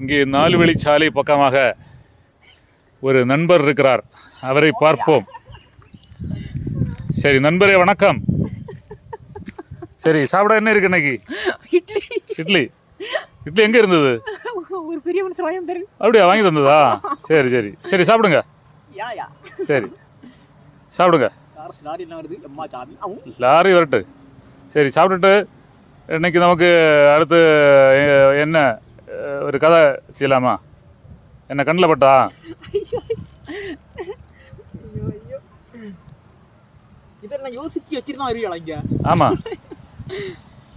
இங்கே நாலு வழிச்சாலை பக்கமாக ஒரு நண்பர் இருக்கிறார். அவரை பார்ப்போம். சரி நண்பரே வணக்கம். சரி சாப்பிட என்ன இருக்கு இன்னைக்கு? இட்லி. இட்லி. இட்லி எங்கே இருந்தது? ஒரு பெரிய மனுஷன் அப்படியா வாங்கி தந்ததா? சரி சரி. சரி சாப்பிடுங்க. சரி. சாப்பிடுங்க. லாரி வரட்டு. சரி சாப்பிட்டுட்டு இன்னைக்கு நமக்கு அடுத்து என்ன? ஒரு கதை செய்யலாமா? என்ன கண்ணில் பட்டா? ஐயோ ஐயோ ஐயோ. இதை நான் யோசிச்சு வச்சிருந்தா வருவீங்களா இங்க? ஆமாம்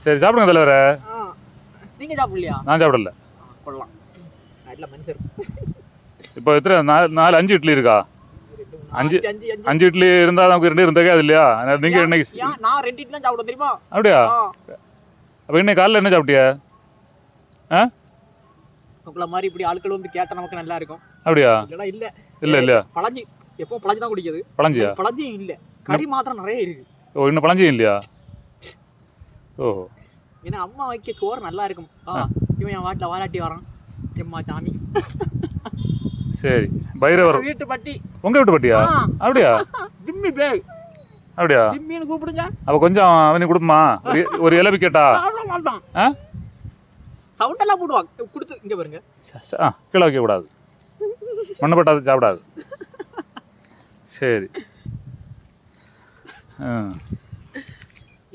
சரி சாப்பிடுங்க தலைவரை. நீங்க சாப்பிடலையா? நான் சாப்பிடல. கொள்ளலாம். இப்போ எத்தனை நாலு நாலு அஞ்சு இட்லி இருக்கா? அஞ்சு. அஞ்சு இட்லி இருந்தால் நமக்கு ரெண்டு இருந்தே அது இல்லையா? நீங்கள் இன்னைக்கு நான் ரெண்டு இட்லி தான் சாப்பிட தெரியுமா? அப்படியா? அப்போ இன்னைக்கு காலைல என்ன சாப்பிட்டியா? ஆ? உங்களை மாதிரி இப்படி ஆட்கள் வந்து கேட்டா நமக்கு நல்லா இருக்கும். அப்படியா? இல்லடா இல்ல. இல்லை இல்லையா? பழஞ்சி. எப்போ பழஞ்சி தான் குடிக்குது பழஞ்சியா? பழஞ்சியும் இல்ல. கறி மாத்திரம் நிறைய இருக்கு. ஓ இன்னும் பழஞ்சியும் இல்லையா? ஓ ஏன்னா அம்மா வைக்க சோறு நல்லா இருக்கும். ஆ இவன் என் வாட்டில் வாலாட்டி வரான். எம்மா சாமி. சரி. பைரவர். வீட்டு பட்டி. உங்கள் வீட்டு பட்டியா. அப்படியா? ஜிம்மி பேய். அப்படியா? ஜிம்மின்னு கூப்பிடுங்க. அப்போ கொஞ்சம் அவனுக்கு கொடுமா ஒரு ஒரு இலவி கேட்டா சாப்பிட மாட்டான் ஆ சவுண்ட் எல்லாம் போடுவாங்க கொடுத்து இங்க பாருங்க. ஆ கீழே வைக்கக்கூடாது மண்ணை பட்டாது சாப்பிடாது. சரி.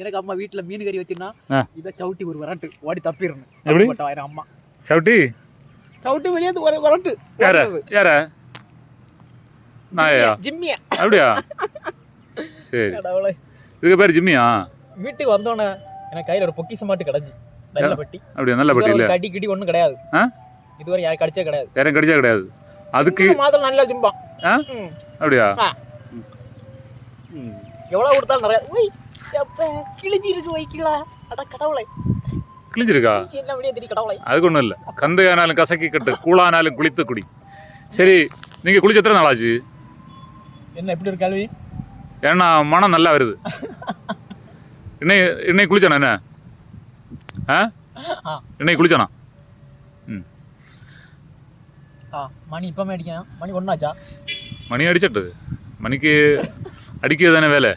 எனக்கு அம்மா வீட்டுல மீன் கறி ஆ. இதை சவுட்டி ஒரு வரட்டு. ஓடி தப்பிடணும். எப்படி? ஆயிரம் அம்மா. சவுட்டி? சவுட்டி வெளியே ஒரு வரட்டு. யார? யார நாயா? ஜிம்மிய? அப்படியா? சரி. இதுக்கு பேர் ஜிம்மியா? வீட்டுக்கு வந்தோடனே எனக்கு கையில ஒரு பொக்கிசம் மாட்டு கிடச்சி. நல்ல பட்டி. அப்படியா? நல்ல பட்டி ஒரு கடி கிடி ஒண்ணும் கிடையாது. இதுவரை யாரும் கடிச்சே கிடையாது. யாரும் கடிச்சா கிடையாது. அதுக்கு மாதம் நல்லா ம். அப்படியா. எவ்வளவு கொடுத்தாலும் நிறைய உய் எப்ப கிழிஞ்சி இருக்கு வைக்கலாம் அட கடவுளை. கிழிஞ்சிருக்கா அதுக்கு ஒன்றும் இல்லை. கந்தையானாலும் கசக்கி கட்டு கூழானாலும் குளித்து குடி. சரி நீங்கள் குளிச்ச எத்தனை நாள் ஆச்சு? என்ன எப்படி ஒரு கேள்வி? ஏன்னா மனம் நல்லா வருது. இன்னை இன்னைக்கு குளிச்சானா என்ன? ஆ? இன்னைக்கு குளிச்சானா? ம். ஆ மணி இப்பமே அடிக்கணும் மணி ஒன்னாச்சா? மணி அடிச்சிட்டு மணிக்கு அடிக்கிறது தானே வேலை.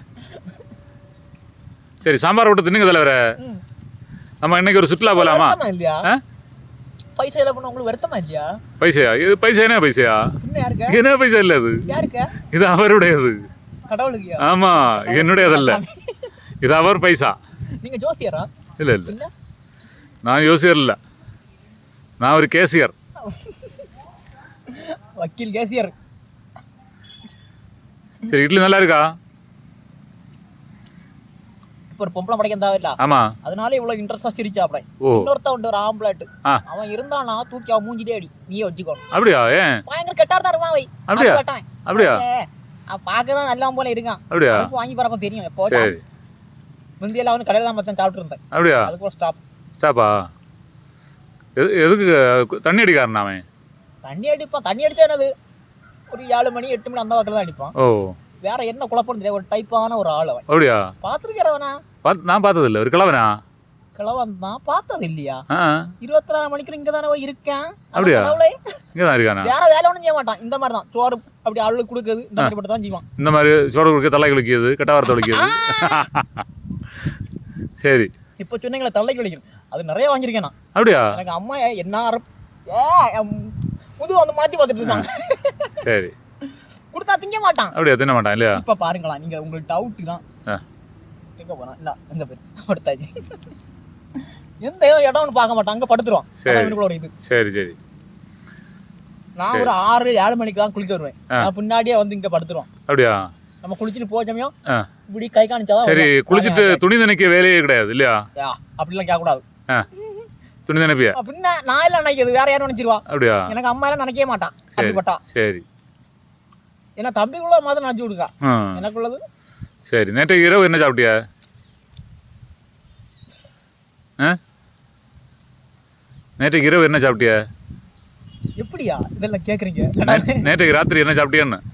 சரி சாம்பார் விட்டு தின்னுங்க தலைவர. நம்ம இன்னைக்கு ஒரு சுற்றுலா போகலாமா இல்லையா? பைசா இல்லை பண்ண உங்களுக்கு வருத்தமா இல்லையா? பைசையா? இது பைசா என்ன பைசையா? என்ன பைசா இல்லை அது? இது அவருடையது. கடவுளுக்கு. ஆமா என்னுடையதல்ல. இது அவர் பைசா. நீங்க ஜோசியரா? இல்லை. இல்ல? நான் யோசியர் இல்லை. நான் ஒரு கேசியர். வக்கீல் கேசியர். சரி இட்லி நல்லா இருக்கா? இப்போ ஒரு பொம்பளை படைக்க தேவையில்ல. ஆமா. அதனால இவ்வளவு இன்ட்ரெஸ்டா சிரிச்சாப்ட ஓ. இன்னொருத்த உண்டு ஒரு ஆம்பளாட்டு. அவன் இருந்தானா தூக்கி அவன் மூஞ்சிட்டே அடி. நீயே வச்சுக்கணும். அப்படியா? ஏன்? பயங்கர கெட்டார் தான் இருப்பான் வை அப்படியா? அப்படியா? பார்க்கதான் நல்லா போல இருக்கான். அப்படியா? வாங்கி போறப்ப தெரியும். எப்போ முந்தியெல்லாம் அவனு கடையில தான் மொத்தம் சாப்பிட்டு இருந்தேன். அப்படியா? அதுக்குள்ள ஸ்டாப் ஸ்டாப்பா? எது எதுக்கு தண்ணி அடிக்காரன் அவன்? தண்ணி அடிப்பான். தண்ணி அடிச்சா என்னது? ஒரு ஏழு மணி எட்டு மணி அந்த வாக்கில் தான் அடிப்பான். ஓ. வேற என்ன குழப்பம் தெரியாது. ஒரு டைப்பான ஒரு ஆள் அவன். அப்படியா? பார்த்துருக்கிறவனா? பார்த்து நான் பார்த்ததில்ல. ஒரு கிழவனா? கிழவன் தான் பார்த்தது இல்லையா இருபத்தி நாலு மணிக்கு இங்க தானே இருக்கேன். அப்படியா? இங்கே தான் இருக்கானா? வேற வேலை ஒன்றும் செய்ய மாட்டான். இந்த மாதிரி தான் சோறு அப்படி ஆளுக்கு கொடுக்குது இந்த மாதிரி மட்டும் தான் செய்வான். இந்த மாதிரி சோடு கொடுக்க தலை குளிக்கிறது கட்டவாரத்தை குளிக்கிறது சரி. இப்போ சொன்னீங்களே தள்ளை குளிக்கணும் அது நிறைய வாங்கியிருக்கேன் நான். அப்படியா? எனக்கு அம்மா என்ன முதுகு வந்து மாத்தி பார்த்துட்டு இருக்காங்க சரி. கொடுத்தா திங்க மாட்டான். அப்படியா தின்ன மாட்டான் இல்லையா? இப்ப பாருங்களா நீங்க உங்களுக்கு டவுட் தான். எங்க போனா? இல்ல எங்க போய் படுத்தாச்சு எந்த இடம்னு பார்க்க மாட்டான். அங்க படுத்துருவான். சரி. ஒரு இது. சரி சரி. நான். ஒரு ஆறு ஏழு மணிக்கு தான் குளிக்க வருவேன். பின்னாடியே வந்து இங்க படுத்துருவான். அப்படியா? நம்ம குளிச்சுட்டு போக சமயம். இப்படி கை காணிச்சாதான் சரி. குளிச்சுட்டு துணி நினைக்க வேலையே கிடையாது இல்லையா? அப்படிலாம் கேட்க கூடாது ஆ துணி நினைப்பியா அப்படின்னா நான் எல்லாம் நினைக்கிறது வேற யாரும் நினைச்சிருவா? அப்படியா? எனக்கு அம்மா எல்லாம் நினைக்கவே மாட்டான் அப்படிப்பட்டா. சரி. ஏன்னா தம்பிக்குள்ள மாதிரி நினைச்சு கொடுக்கா. ஆ. எனக்குள்ளது. சரி நேற்று இரவு என்ன சாப்பிட்டியா? ஆ? நேற்றைக்கு இரவு என்ன சாப்பிட்டியா? எப்படியா? இதெல்லாம் கேக்குறீங்க. நே- நேற்றைக்கு ராத்திரி என்ன சாப்பிட்டியான்னு ஆ வீட்டில்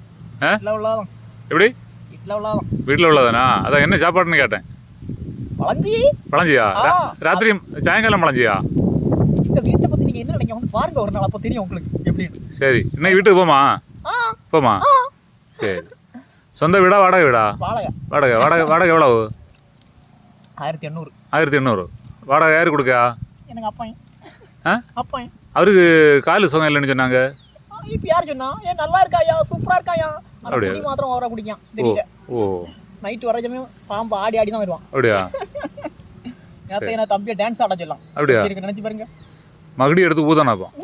உள்ளதான் எப்படி? வீட்டில் உள்ளதான் அதான் என்ன சாப்பாடுன்னு கேட்டேன். வளைஞ்சி? பழஞ்சியா ஆ. ராத்திரி சாயங்காலம் பழஞ்சியா இந்த வீட்டை பத்தி நீங்க என்ன நினைக்க வந்து பாருங்க ஒரு நாள் அப்ப தெரியும் உங்களுக்கு. எப்படின்னு சரி இன்னைக்கு வீட்டுக்கு போமா? ஆ. போமா? சரி. சொந்த வீடா வாடகை வீடா? வாடகை. வாடகை வாடகை வாடகை எவ்வளவு? ஆயிரத்தி எண்ணூறு. ஆயிரத்தி எண்ணூறு. வாடகை யார் கொடுக்கா? எனக்கு அப்பையன். அவருக்கு காலு சுகம் இல்லைன்னு சொன்னாங்க. இப்ப யார் சொன்னா? ஏன் நல்லா இருக்காயா? சூப்பரா இருக்காயா? அப்படியா? மாத்திரம் ஓவரா குடிக்கான். தெரியல. ஓ. நைட் வர சமயம் பாம்பு ஆடி ஆடி தான் வருவான். அப்படியா? நேரத்தை நான் தம்பியை டான்ஸ் ஆட சொல்லலாம். அப்படியா? இருக்கு நினைச்சு பாருங்க. மகுடி எடுத்து ஊதணும் அப்போ?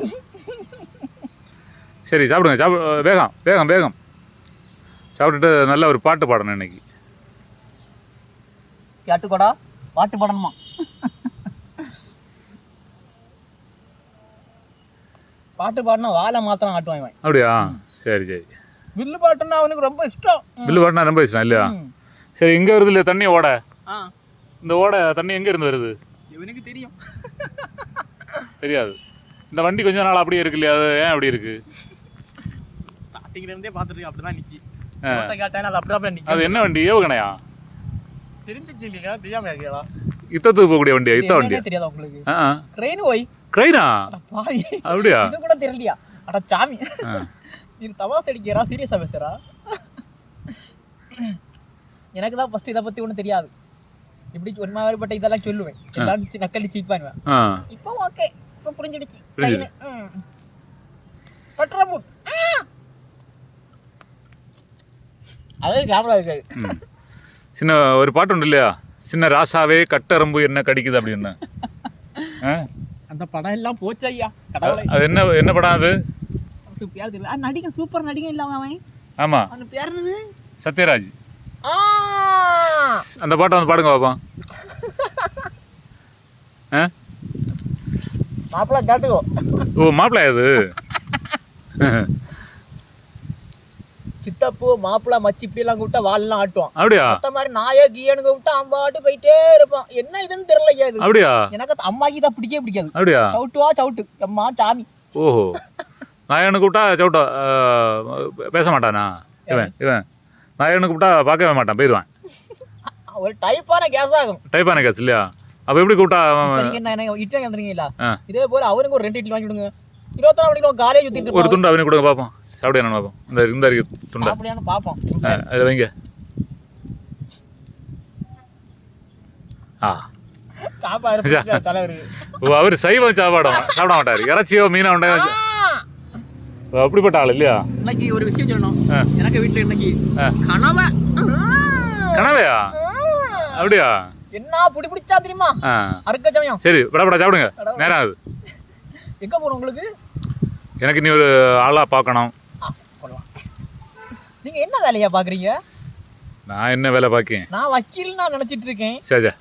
சரி சாப்பிடுங்க. சாப்பிடு வேகம் வேகம் வேகம். சாப்பிட்டுட்டு நல்ல ஒரு பாட்டு பாடணும் இன்னைக்கு. கேட்டுக்கோடா. பாட்டு பாடணுமா? பாட்டு பாடினா வாழை மாத்திரம் ஆட்டுவான் அப்படியா? சரி சரி. வில்லு பாட்டுன்னா அவனுக்கு ரொம்ப இஷ்டம். பில்லு பாட்டினா ரொம்ப இஷ்டம் இல்லையா. சரி இங்கே வருது இல்லையா தண்ணி ஓட. இந்த ஓட தண்ணி எங்கே இருந்து வருது? இவனுக்கு தெரியும். தெரியாது. இந்த வண்டி கொஞ்ச நாள் அப்படியே இருக்கு இல்லையா? அது ஏன் அப்படி இருக்கு? ஸ்டார்டிங்ல இருந்தே பார்த்துட்டு அப்படிதான் நிக்கி. அது என்ன வண்டி? ஏவுகணையா? தெரிஞ்சிச்சு இல்லையா? தெரியாம யுத்தத்துக்கு போகக்கூடிய வண்டியா? யுத்த வண்டியா? தெரியாதா உங்களுக்கு? அப்படியா? இது கூட தெரியலையா? அட சாமி. நீ தமாஸ் அடிக்கிறா சீரியஸா பேசுறா? எனக்கு தான் ஃபர்ஸ்ட் இதை பத்தி ஒன்றும் தெரியாது. இப்படி ஒரு மாதிரிப்பட்ட இதெல்லாம் சொல்லுவேன். எல்லாரும் நக்கலி சீப்பானுவேன் ஆ. இப்போ ஓகே இப்போ புரிஞ்சிடுச்சு. பட்ரமு அதே கேமரா இருக்காது. சின்ன ஒரு பாட்டு உண்டு இல்லையா? சின்ன ராசாவே கட்டெரும்பு என்ன கடிக்குது அப்படின்னு? அந்த படம் எல்லாம் போச்சு ஐயா அது என்ன என்ன படம் அது? பேர் தெரியல. ஆ, நடிகன் சூப்பர் நடிகன் இல்லாம அவன் ஆமாம் அவன் பேர் என்னது? சத்யராஜ். ஆ! அந்த பாட்டை வந்து பாடுங்க பாப்போம் மாப்பிள்ள கேட்டுக்கோ. ஓ மாப்பிள்ளை அது? சித்தப்பு மாப்பிள்ள மச்சி இப்படி எல்லாம் கூப்பிட்டா வால்லாம் ஆட்டுவான். அப்படியா? மத்த மாதிரி நாயே கீயனு கூப்பிட்டா அம்பாட்டு போயிட்டே இருப்பான். என்ன இதுன்னு தெரியல இது அப்படியா? எனக்கு அம்மாக்கு தான் பிடிக்கவே பிடிக்காது. அப்படியா? சவுட்டுவா சவுட்டு. அம்மா சாமி. ஓஹோ. என்ன கூப்பிட்டா சவுட்டா ஆ, பேச மாட்டானா? இவன் இவன். என்ன கூப்பிட்டா பார்க்கவே மாட்டான் போயிடுவான். ஒரு டைப்பான கேஸ் ஆகும். டைப்பான கேஸ் இல்லையா? அப்போ எப்படி கூப்பிட்டா என்ன இட்லி வந்துருக்கீங்களா? ஆ. இதே போல அவனுக்கு ஒரு ரெண்டு இட்லி வாங்கி விடுங்க இருபத்தாறு மணிக்கு காலேஜ் சுத்திட்டு ஒரு துண்டு அவனுக்கு கொடுங்க பார்ப்போம். சாப்பிட என்னன்னு பார்ப்போம். இந்த இந்த இருக்கு துண்டை. அப்படியானு ஆ, அதில் வைங்க. ஆ. அவர் சைவம் சாப்பாடும் சாப்பிட மாட்டார். இறைச்சியோ மீனோ உண்டை அப்படிப்பட்ட ஆள் இல்லையா? இன்னைக்கு ஒரு விஷயம் சொல்லணும். எனக்கு வீட்டுல இன்னைக்கு. கனவை. கனவையா? அப்படியா? என்ன பிடி பிடிச்சா தெரியுமா? அறுக்க சமயம். சரி படப்பட சாப்பிடுங்க. நேரம் ஆகுது. எங்க போகணும் உங்களுக்கு? எனக்கு நீ ஒரு ஆளாக பார்க்கணும். நீங்க என்ன வேலையா பாக்குறீங்க? நான் என்ன வேலை பார்க்கேன் நான் வக்கீல் நான் நினைச்சிட்டு இருக்கேன். சரி.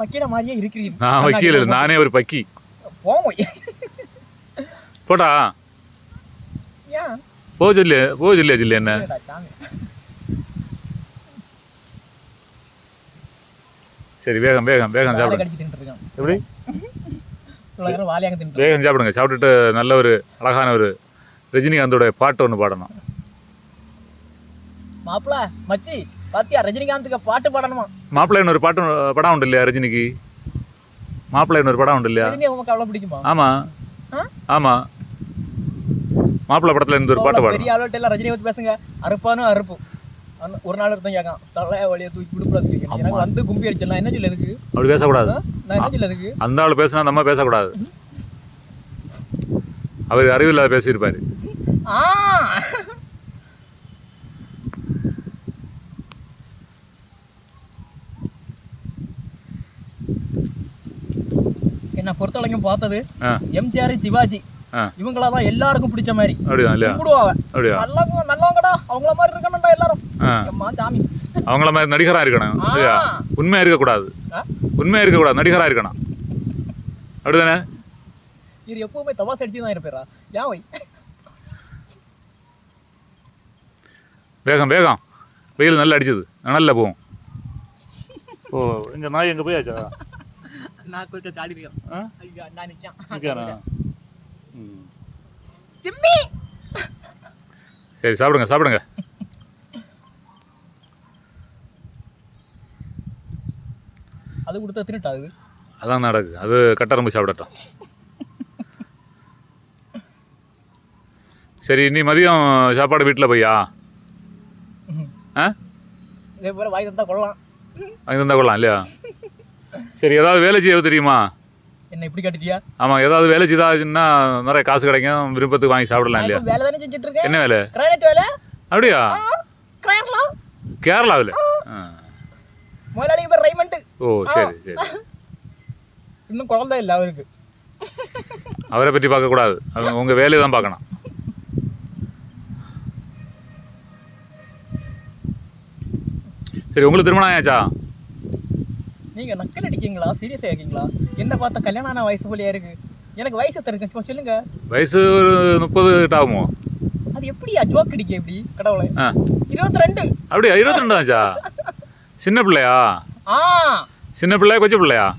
வக்கீல மாதிரியே இருக்கிறீங்க. நான் வக்கீல் நானே ஒரு பக்கி போவோம் போட்டா ஏன் போ சொல்லி போ சொல்லியா சொல்லி என்ன. சரி வேகம் வேகம் வேகம் சாப்பிடுங்க எப்படி? வேகம் சாப்பிடுங்க சாப்பிட்டுட்டு நல்ல ஒரு அழகான ஒரு ரஜினிகாந்தோட பாட்டு ஒன்று பாடணும். மாப்பிள மச்சி பாத்தியா ரஜினிகாந்துக்கு பாட்டு பாடணுமா? மாப்பிள்ளைன்னு ஒரு பாட்டு படம் உண்டு இல்லையா ரஜினிக்கு? மாப்பிள்ளைன்னு ஒரு படம் உண்டு இல்லையா? உங்களுக்கு அவ்வளவு பிடிக்குமா? ஆமாம்? ஆமாம் மாப்பிள்ளை படத்தில் இருந்து ஒரு பாட்டு பாடணும் பெரிய ஆளுகிட்ட எல்லாம் ரஜினி பத்தி பேசுங்க. அறுப்பானும் அறுப்பு. அந்த ஒரு நாள் ஒருத்தன் கேட்கான். தலைய வழியை தூக்கி விடுப்புறது எனக்கு வந்து கும்பி அடிச்சிடலாம் என்ன சொல்ல எதுக்கு அப்படி பேசக்கூடாது? நான் என்ன சொல்ல எதுக்கு அந்த ஆள் பேசினா நம்ம பேசக்கூடாது. அவர் அறிவில்லாத பேசியிருப்பாரு. என்ன பொறுத்தவரைக்கும் பார்த்தது எம்ஜிஆர் சிவாஜி. இவங்களா தான் எல்லாருக்கும் பிடிச்ச மாதிரி. நல்லவங்க நல்லவங்கடா அவங்கள மாதிரி இருக்கணும்டா எல்லாரும். சாமி. அவங்கள மாதிரி நடிகராக இருக்கணும் ஆ. இல்லையா உண்மையாக இருக்கக்கூடாது. ஆ? உண்மையாக இருக்கக்கூடாது நடிகராக இருக்கணும். அப்படிதானே? இவர் எப்பவுமே தமாஸ் அடிச்சு தான் இருப்பாரா ஏன் வை? வேகம் வேகம். வெயில் நல்லா அடிச்சது. நல்லா போகும் ஓ இங்கே நாய் எங்கே போயாச்சா? நான் கொஞ்சம் சாடி இருக்கேன். நான் நிற்கான் நிற்கானா ம் சிம்மி சரி சாப்பிடுங்க சாப்பிடுங்க. அது கொடுத்தா தின்னுட்டா அது அதான் நடக்கு. அது கட்டரம்பு சாப்பிடட்டும். சரி நீ மதியம் சாப்பாடு வீட்டில் போய்யா. ஆ? இதே போல வாய் தந்தா கொள்ளலாம். அங்கே இருந்தால் கொள்ளலாம் இல்லையா? சரி ஏதாவது வேலை செய்ய தெரியுமா? என்ன இப்படி கட்டிட்டியா? ஆமாம் ஏதாவது வேலை செய்தாச்சுன்னா நிறைய காசு கிடைக்கும் விருப்பத்துக்கு வாங்கி சாப்பிடலாம் இல்லையா? வேலை தானே செஞ்சுட்டு இருக்கேன். என்ன வேலை? கிரானைட் வேலை. அப்படியா? கிராயர்லாம் கேரளாவில்? ஆ. முதலாளிக்கு பேர் ரைமண்ட். ஓ சரி சரி. இன்னும் குழந்தை இல்லை அவருக்கு. அவரை பற்றி பார்க்கக்கூடாது அவங்க உங்கள் வேலையை தான் பார்க்கணும். சரி உங்களுக்கு திருமணம் ஆயாச்சா? நீங்க நக்கல் அடிக்கீங்களா? சீரியஸா இருக்கீங்களா? என்ன பார்த்தா கல்யாணம் ஆன வயசு போலியா இருக்கு. எனக்கு வயசு சும்மா சொல்லுங்க. வயசு ஒரு முப்பது ஆகுமோ? அது எப்படியா? ஜோக் அடிக்க எப்படி? கடவுளை. ஆ. இருபத்தி ரெண்டு அப்படியா? இருபத்தி ரெண்டு ஆச்சா சின்ன பிள்ளையா? ஆ. சின்ன பிள்ளையா கொச்ச பிள்ளையா?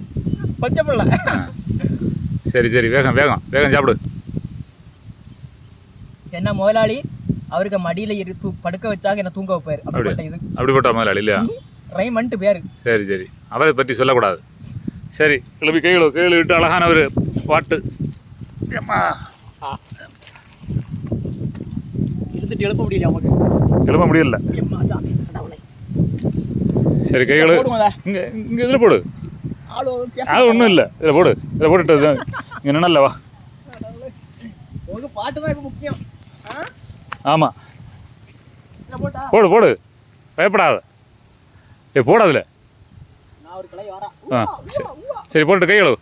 கொஞ்சம் பிள்ளை. சரி சரி. வேகம் வேகம். வேகம் சாப்பிடு. என்ன முதலாளி? அவருக்கு மடியில இரு தூ படுக்க வச்சாக என்ன தூங்க வைப்பாரு. அப்படிப்பட்ட இது. அப்படிப்பட்ட முதலாளி இல்லையா? ரைமண்ட் பேரு சரி சரி. அவரை பற்றி சொல்லக்கூடாது. சரி கிளம்பி கைகளோ கையில் விட்டு அழகான ஒரு பாட்டு. ஏம்மா. இருந்துட்டு எழுப்ப முடியல. நமக்கு கிளம்ப முடியல. சரி கைகளை இங்கே இங்கே இதில் போடு. அது ஒன்றும் இல்லை. இதில் போடு. இதில் போட்டுட்டு இங்கே நின்னல வா. பாட்டு தான் இப்ப முக்கியம்? ஆமாம் போடு போடு. பயப்படாத. ஏ போடு அதில். நான் ஒரு கிளை வரேன் ஆ சரி. சரி போட்டு கை கழுவு.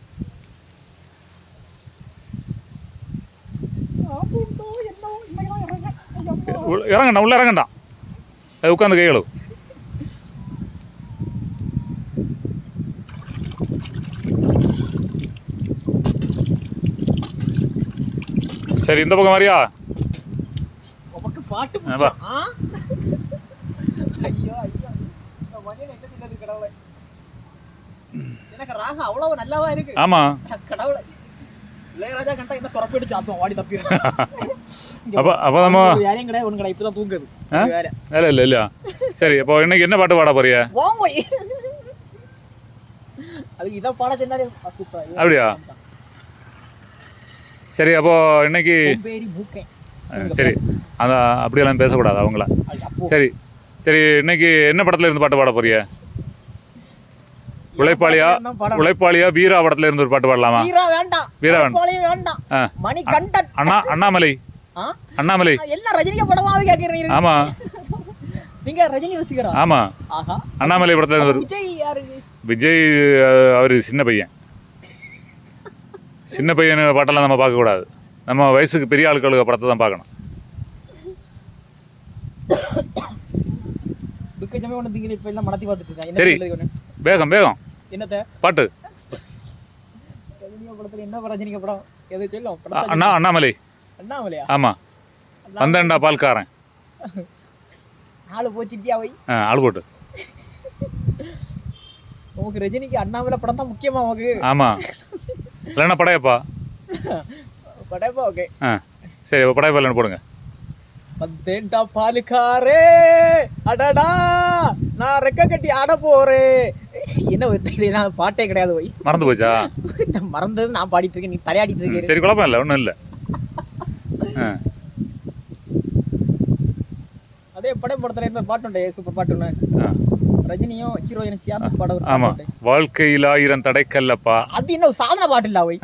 உள்ள- இறங்கண்டா உள்ள இறங்கண்டாம். அது உட்காந்து கை கழுவு. சரி இந்த பக்கம் மாதிரியா பாட்டு ஆ, வா. முக்கியம், ஆ? ஐயோ ஐயோ இந்த மனிதன் என்ன தின்னது கடவுளே. எனக்கு ராகம் அவ்வளவு நல்லாவா இருக்கு. ஆமாம் கடவுளே. இளையராஜா கண்டா என்ன துறப்பிட்டு சாத்துவோம் வாடி தப்பி அப்போ அப்போ நம்ம யாரையும் கிடையாது ஒன்று கடை இப்பதான் தூங்குது ஆ? வேற இல்லை இல்லை இல்லையா சரி இப்போ இன்னைக்கு என்ன பாட்டு பாட போறிய வாங்கோய் அதுக்கு இதை பாட சொன்னாலே சூப்பர் அப்படியா? சரி அப்போ இன்னைக்கு சரி. அந்த அப்படியெல்லாம் பேசக்கூடாது அவங்கள. அப்போ சரி. சரி இன்னைக்கு என்ன படத்துல இருந்து பாட்டு பாட போறிய உழைப்பாளியா? உழைப்பாளியா? வீரா படத்துல இருந்து ஒரு பாட்டு பாடலாமா? வீரா வேண்டாம். வீரா அண்ணா அண்ணாமலை? அண்ணாமலை. எல்லாம் படமாவே ஆமா. நீங்க ரஜினி ரசிகரா? ஆமா. அண்ணாமலை படத்துல இருந்து விஜய் யாரு? விஜய் அவரு சின்ன பையன். சின்ன பையன் பாட்டெல்லாம் நம்ம பார்க்கக்கூடாது நம்ம வயசுக்கு பெரிய ஆட்களுக்கு படத்தை தான் பார்க்கணும். சரி. வேகம் வேகம். என்னத்த? பாட்டு. என்ன படம் படம்? எது சொல்லும் அண்ணா அண்ணாமலை. அண்ணாமலையா? ஆமா. வந்தேன்டா பால்காரன். ஆளு போச்சிட்டியா வை ஆள் போட்டு. உனக்கு ரஜினிக்கு அண்ணாமலை படம் தான் முக்கியமா உனக்கு? ஆமா. இல்லைன்னா படையப்பா. படைப்பா ஓகே. ஆ சரி படையப்பா இல்லைன்னு போடுங்க. வந்தேன்டா பாலுக்காரே அடடா. நான் ரெக்க கட்டி ஆட போறேன். என்ன ஒரு இது? நான் பாட்டே கிடையாது போய். மறந்து போச்சா? மறந்தது நான் பாடிட்டு இருக்கேன் நீ தலையாடிட்டு இருக்கேன் சரி குழப்பம் இல்லை ஒன்றும் இல்லை. அதே படம் படத்துல இருந்த பாட்டு உண்டு சூப்பர் பாட்டு ஒன்று ரஜினியும் ஹீரோயின் சேர்ந்து பாட ஒரு ஆமா. வாழ்க்கையில் ஆயிரம் தடைக்கல்லப்பா. அது இன்னும் சாதன பாட்டு இல்ல அவை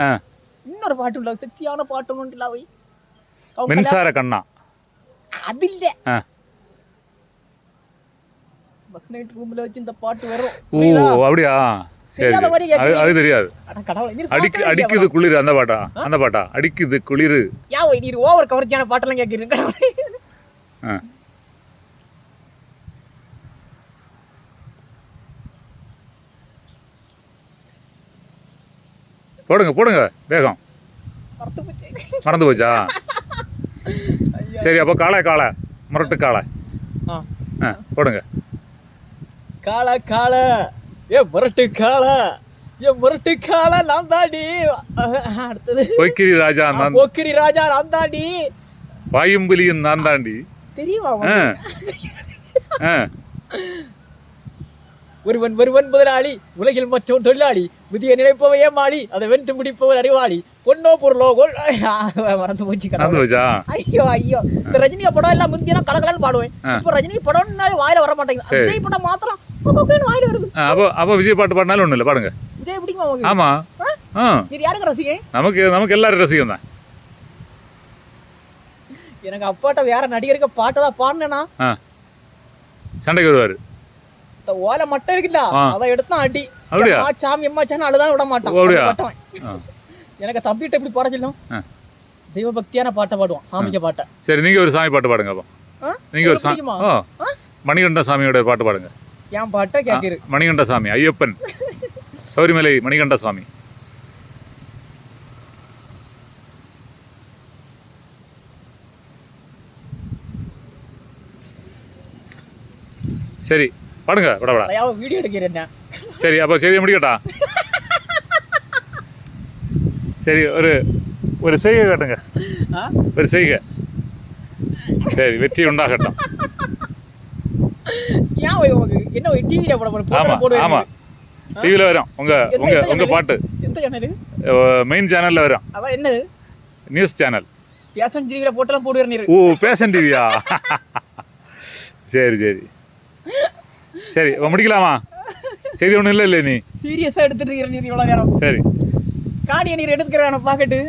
இன்னொரு பாட்டு இல்ல சக்தியான பாட்டு ஒன்று இல்ல அவை மின்சார கண்ணா. அது இல்ல. பஸ் நைட் ரூம்ல வச்சு இந்த பாட்டு வரும். ஓ? அப்படியா? சரி அது தெரியாது. அடிக்கு அடிக்குது குளிர் அந்த பாட்டா? அந்த பாட்டா? அடிக்குது குளிர்? யா ஒய் நீ ஓவர் கவர்ச்சியான பாட்டெல்லாம் கேட்குறீங்க போடுங்க போடுங்க வேகம். மறந்து போச்சு. சரி அப்போ காளை காளை. முரட்டு காளை. ஆ போடுங்க. கால கால. ஏ முரட்டு கால. ஏ முரட்டு கால நான் அஹ், அடுத்தது. பொய்க்கிரி ராஜா நான் போக்கிரி ராஜா நான் தாண்டி. பாயும்புலியும் நான் தாண்டி. தெரியுமா ஒருவன் ஒருவன் முதலாளி உலகில் மற்றவன் தொழிலாளி புதிய நினைப்பவன் ஏமாளி அதை வென்று முடிப்பவன் அறிவாளி பொன்னோ பொருளோ மறந்து போச்சு ஐயோ ஐயோ. இந்த ரஜினி படம் எல்லாம் முந்தினா கலகலன்னு பாடுவேன். இப்போ ரஜினி படம்னாலே வாயில வர மாட்டேங்குது. விஜய் படம் மாத்திரம் அப்போ அப்போ விஜய் பாட்டு பாடினாலும் ஒன்றும் இல்லை பாடுங்க. விஜய் பிடிக்குமா ஆமாம் ஆ? ரசிகன்? நமக்கு நமக்கு எல்லாரும் ரசிகம் தான் எனக்கு அப்பாட்ட வேற நடிகருக்கு பாட்டை தான் பாடினேனா சண்டைக்கு வருவார். இந்த ஓலை மட்டும் இருக்குல்ல. அதை எடுத்தான் அடி. அப்படியா? சாமி எம்மா சாமி அழுதான் விட மாட்டான். அப்படியா? எனக்கு தம்பிகிட்ட எப்படி பாட சொல்லும். தெய்வ பக்தியான பாட்டை பாடுவான் சாமிக்க பாட்டை. சரி நீங்கள் ஒரு சாமி பாட்டு பாடுங்க அப்போ. ஆ? நீங்கள் ஒரு உங்களுக்கு சா பிடிக்குமா? ஓ ஆ? மணிகண்ட சாமியோட பாட்டு பாடுங்க. என் பாட்டை கேட்கிரு மணிகண்ட சாமி ஐயப்பன். சௌரிமலை மணிகண்ட சாமி சரி பாடுங்க விட விட. வீடியோ எடுக்கிறேன் சரி அப்போ செய்தியை முடிக்கட்டா? சரி ஒரு ஒரு செய்கை காட்டுங்க? ஒரு செய்கை. சரி வெற்றி உண்டாகட்டும். ஏன் என்ன டிவியில போட போட ஆமா டிவியில் வரும். உங்க உங்க உங்க? பாட்டு. எந்த சேனல் மெயின் சேனல்ல வரும். அதான் என்னது? நியூஸ் சேனல் பேசன் டிவியில போட்டெல்லாம் போடுவேன் ஓ பேஷன் டிவியா சரி சரி. சரி முடிக்கலாமா? செய்தி ஒன்றும் இல்லை இல்லை நீ சீரியஸா எடுத்துட்டு இருக்கிற நீர் இவ்வளவு நேரம். சரி. காணிய நீர் எடுத்துக்கிறேன் பாக்கெட்டு.